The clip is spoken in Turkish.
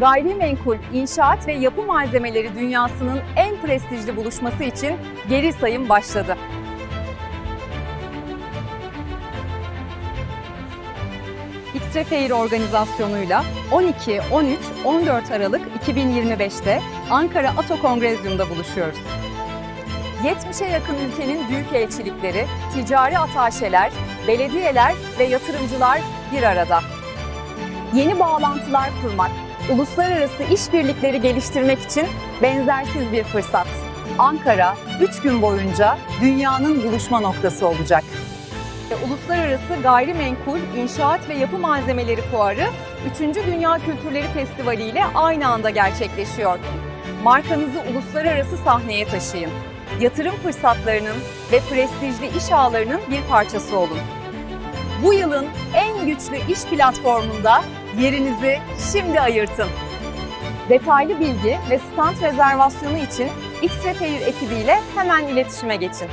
gayrimenkul, inşaat ve yapı malzemeleri dünyasının en prestijli buluşması için geri sayım başladı. X-Ray Fair organizasyonuyla 12, 13, 14 Aralık 2025'te Ankara Ato Kongrezyum'da buluşuyoruz. 70'e yakın ülkenin büyükelçilikleri, ticari ataşeler, belediyeler ve yatırımcılar bir arada. Yeni bağlantılar kurmak, uluslararası işbirlikleri geliştirmek için benzersiz bir fırsat. Ankara 3 gün boyunca dünyanın buluşma noktası olacak. Uluslararası Gayrimenkul, İnşaat ve Yapı Malzemeleri Fuarı 3. Dünya Kültürleri Festivali ile aynı anda gerçekleşiyor. Markanızı uluslararası sahneye taşıyın. Yatırım fırsatlarının ve prestijli iş ağlarının bir parçası olun. Bu yılın en güçlü iş platformunda yerinizi şimdi ayırtın. Detaylı bilgi ve stand rezervasyonu için Fair ekibiyle hemen iletişime geçin.